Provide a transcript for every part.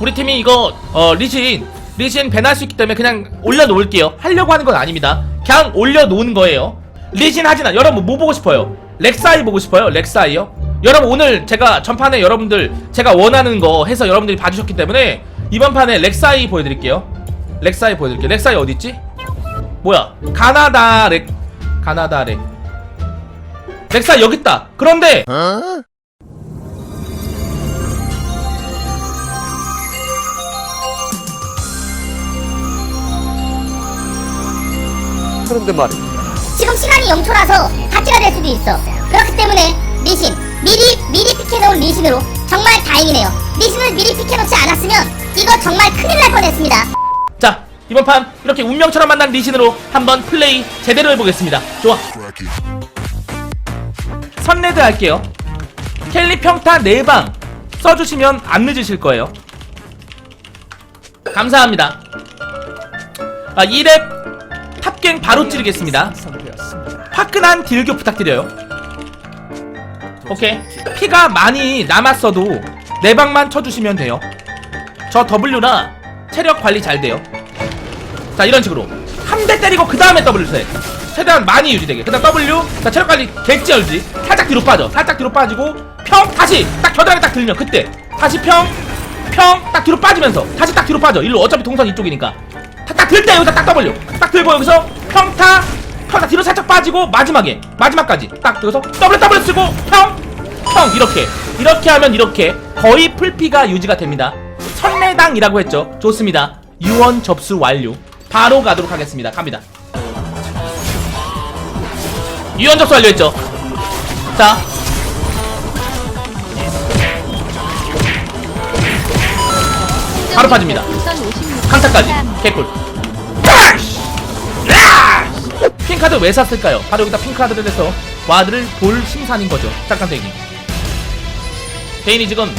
우리 팀이 이거 어 리신 리신 배날 수 있기 때문에 그냥 올려놓을게요. 하려고 하는 건 아닙니다. 그냥 올려놓은 거예요. 리신 않 여러분 뭐 보고 싶어요? 렉사이 보고 싶어요? 렉사이요? 여러분 오늘 제가 전판에 여러분들 제가 원하는 거 해서 여러분들이 봐주셨기 때문에 이번 판에 렉사이 보여드릴게요. 렉사이 보여드릴게요. 렉사이 어딨지? 뭐야? 가나다 렉 가나다 렉. 렉사이 여기 있다. 그런데 그런데 말이야. 지금 시간이 0초라서 파티가 될 수도 있어. 그렇기 때문에 리신 미리 미리 픽해놓은 리신으로 정말 다행이네요. 리신을 미리 픽해놓지 않았으면 이거 정말 큰일 날 뻔했습니다. 자 이번 판 이렇게 운명처럼 만난 리신으로 한번 플레이 제대로 해보겠습니다 좋아 선레드 할게요 켈리 평타 4방 써주시면 안 늦으실 거예요 감사합니다 아 2렙 탑갱 바로 찌르겠습니다. 화끈한 딜교 부탁드려요. 오케이. 피가 많이 남았어도 4방만 쳐주시면 돼요. 저 W라 체력 관리 잘 돼요. 자 이런 식으로. 한 대 때리고 그 다음에 W 세. 최대한 많이 유지되게. 그 다음 W 자 체력 관리 객지 열지. 살짝 뒤로 빠져. 살짝 뒤로 빠지고 평 다시 딱 겨드랑이 딱 들면 그때. 다시 평 평 딱 뒤로 빠지면서 다시 딱 뒤로 빠져. 일로 어차피 동선 이쪽이니까 딱 들 때 여기서 딱 W 딱 들고 여기서 평타 평타 뒤로 살짝 빠지고 마지막에 마지막까지 딱 여기서 W W 쓰고 평평 이렇게. 이렇게 하면 이렇게 거의 풀피가 유지가 됩니다. 선례당이라고 했죠. 좋습니다. 유언 접수 완료. 바로 가도록 하겠습니다. 갑니다. 유언 접수 완료했죠. 자. 바로 빠집니다 강타까지. 개꿀. 핑카드 왜 샀을까요? 바로 여기다 핑카드를 해서 와드를 볼 심산인 거죠. 잠깐 대기 대인이 지금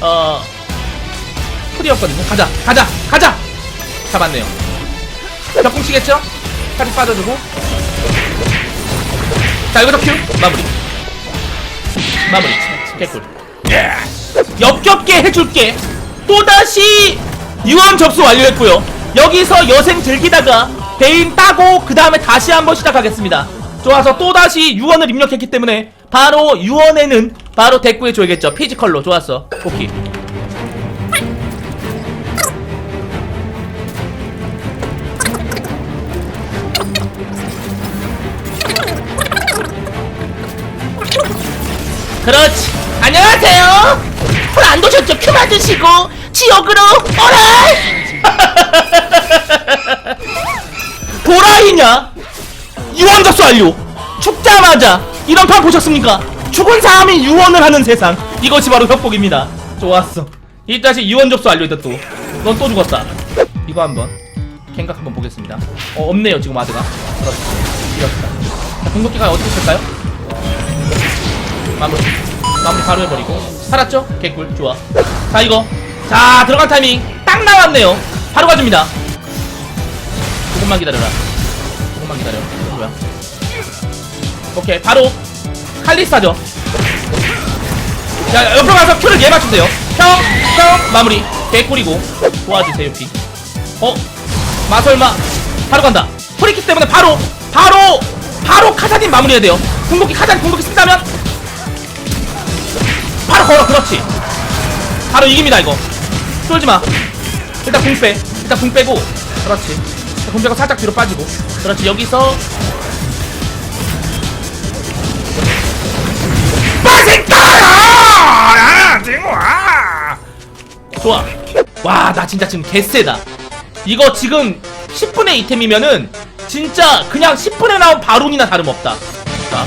어 풀이었거든요. 가자 가자 가자! 잡았네요. 벽공 치겠죠? 살이 빠져주고. 자 여기서 큐. 마무리. 마무리. 개꿀. 역겹게 해줄게. 또다시 유언 접수 완료했고요. 여기서 여생 즐기다가 베인 따고 그 다음에 다시 한번 시작하겠습니다. 좋아서 또다시 유언을 입력했기 때문에 바로 유언에는 바로 대꾸해 줘야겠죠. 피지컬로. 좋았어. 오케이. 그렇지. 안녕하세요. 홀안 도셨죠? 큐 맞으시고 지옥으로 오라! 도라이냐? 유언 접수 완료 죽자마자 이런 판 보셨습니까? 죽은 사람이 유언을 하는 세상. 이것이 바로 협곡입니다. 좋았어. 이따시 유언 접수 완료했다 또넌 또 죽었다. 이거 한번 갱각 한번 보겠습니다. 어 없네요 지금 아드가. 그렇지 이렇다. 자 공격기가 어떻게 쓸까요? 마무리. 마무리 바로 해버리고. 살았죠? 개꿀. 좋아. 자 이거 자 들어간 타이밍 딱 나왔네요. 바로 가줍니다. 조금만 기다려라. 조금만 기다려. 뭐야? 오케이 바로 칼리스타죠. 자 옆으로 가서 큐를 얘 맞추세요. 평평 마무리. 개꿀이고. 도와주세요 피 어? 마설마. 바로 간다. 프리킥 때문에 바로 바로 바로 카자딘 마무리해야 돼요. 궁극기 카자딘 궁극기 쓴다면? 바로 걸어 그렇지. 바로 이깁니다 이거 쫄지마. 일단 궁 빼. 일단 궁 빼고. 그렇지. 궁 빼고 살짝 뒤로 빠지고. 그렇지 여기서. 맛있다 좋아. 와 나 진짜 지금 개쎄다. 이거 지금 10분의 이템이면은 진짜 그냥 10분에 나온 바론이나 다름없다. 자.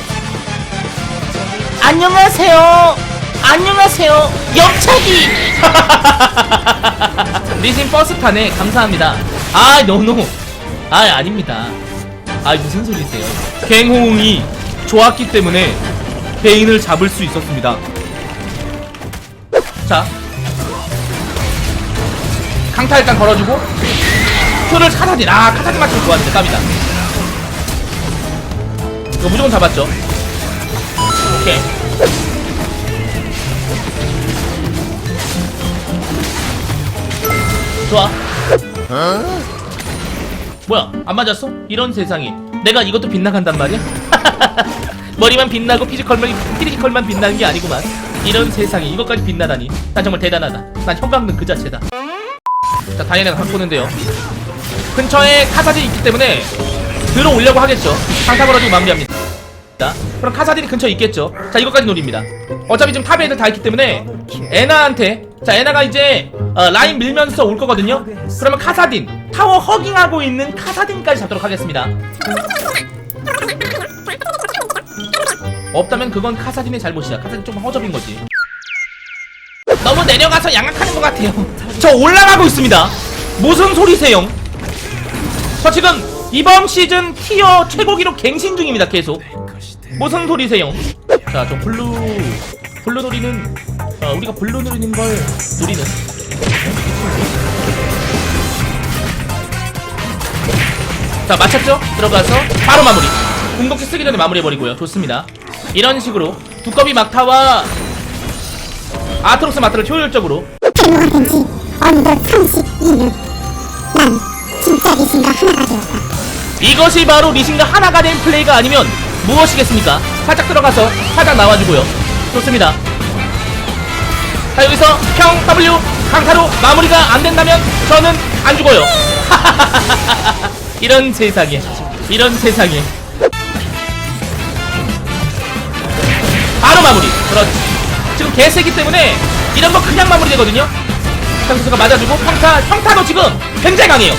안녕하세요. 안녕하세요. 옆차기. 리신 버스 타네. 감사합니다. 아, 노노. 아, 아닙니다. 아, 무슨 소리세요? 갱호응이 좋았기 때문에 베인을 잡을 수 있었습니다. 자. 강타 일단 걸어주고 표를 카타딘. 아, 카타딘 맞추면 좋았는데 깝이다. 이거 무조건 잡았죠. 오케이. 좋아. 뭐야? 안 맞았어? 이런 세상에. 내가 이것도 빗나간단 말이야? 머리만 빛나고 피지컬만, 피지컬만 빛나는 게 아니구만. 이런 세상에 이것까지 빛나다니. 난 정말 대단하다. 난 형광등 그 자체다. 자, 다이애나가 갖고 오는데요. 근처에 카사딘이 있기 때문에 들어오려고 하겠죠. 걸어주고 마무리합니다. 자, 그럼 카사딘이 근처에 있겠죠. 자, 이것까지 노립니다. 어차피 지금 탑에 애들 다 있기 때문에 에나한테 자, 에나가 이제 어, 라인 밀면서 올 거거든요. 그러면 카사딘 타워 허깅하고 있는 카사딘까지 잡도록 하겠습니다. 없다면 그건 카사딘의 잘못이야. 카사딘 좀 허접인 거지. 너무 내려가서 양악하는 것 같아요. 저 올라가고 있습니다. 무슨 소리세요? 저 지금 이번 시즌 티어 최고 기록 갱신 중입니다. 계속. 무슨 소리세요? 자, 저 블루 블루 노리는 어, 우리가 블루 노리는 걸 노리는. 자, 맞췄죠? 들어가서 바로 마무리. 궁극기 쓰기 전에 마무리해버리고요. 좋습니다. 이런 식으로 두꺼비 막타와 아트록스 마타를 효율적으로 탈모가 된지 어느덧 32년. 난 진짜 리신과 하나가 되었다. 이것이 바로 리신과 하나가 된 플레이가 아니면 무엇이겠습니까? 살짝 들어가서 살짝 나와주고요. 좋습니다. 자 여기서 평 W 강타로 마무리가 안 된다면 저는 안 죽어요. 이런 세상에, 이런 세상에. 바로 마무리. 그렇지. 지금 개세기 때문에 이런 거 그냥 마무리 되거든요. 선수가 맞아주고 평타, 평타도 지금 굉장히 강해요.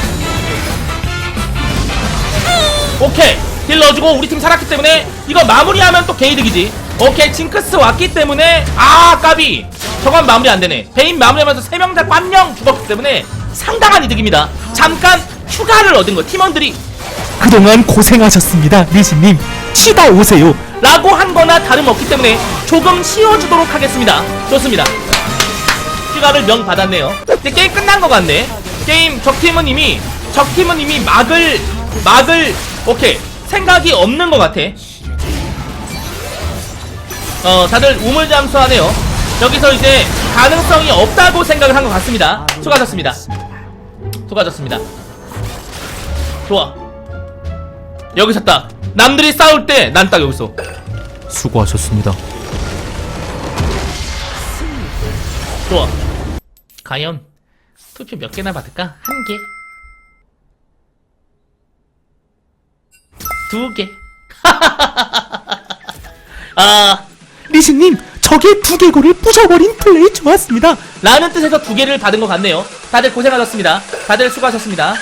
오케이 딜 넣어주고 우리 팀 살았기 때문에 이거 마무리하면 또 개이득이지. 오케이 징크스 왔기 때문에 아 까비. 저건 마무리 안되네. 베인 마무리하면서 3명 다 꽝령 죽었기 때문에 상당한 이득입니다. 잠깐 휴가를 얻은 거 팀원들이. 그동안 고생하셨습니다, 리시님. 쉬다 오세요. 라고 한 거나 다름없기 때문에 조금 쉬어주도록 하겠습니다. 좋습니다. 휴가를 명 받았네요. 근데 게임 끝난 것 같네. 게임 적팀은 이미 적팀은 이미 막을 막을 오케이 생각이 없는 것 같아 어 다들 우물 잠수하네요 여기서 이제 가능성이 없다고 생각을 한 것 같습니다 수고하셨습니다 수고하셨습니다 좋아 여기서 딱 남들이 싸울 때 난 딱 여기서 수고하셨습니다. 좋아. 과연 투표 몇 개나 받을까? 한 개. 두 개. 아, 리시님, 적의 두개골을 부셔버린 플레이 좋았습니다. 라는 뜻에서 두 개를 받은 것 같네요. 다들 고생하셨습니다. 다들 수고하셨습니다.